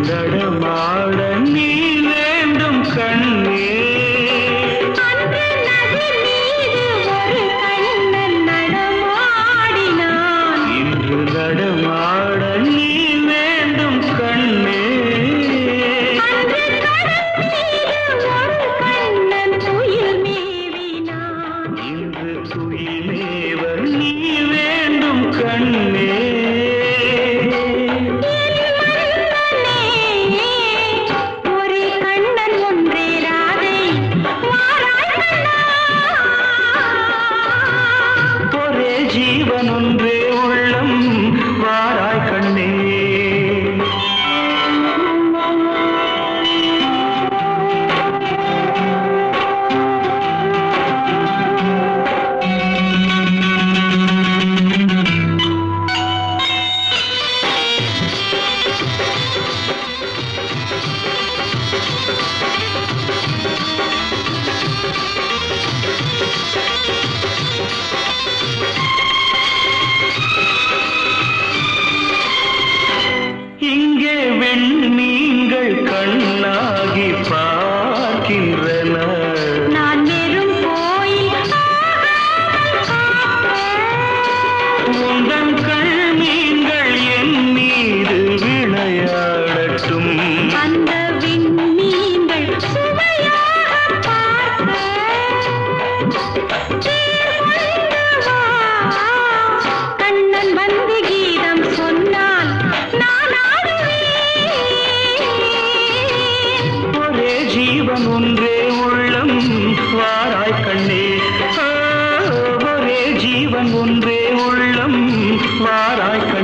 நடமாட நீ வேண்டும் கண்ணே இன்று நடமாட நீ வேண்டும் கண்ணே இன்று துயிலேவர் நீ வேண்டும் கண்ணே. கோயிலல்ல நான் வெறும் கோயில். உங்கள் கண்மீன்கள் என் மீது விளையாடட்டும். அந்த விண்மீன்கள் கண்ணன் வந்து Maharaj.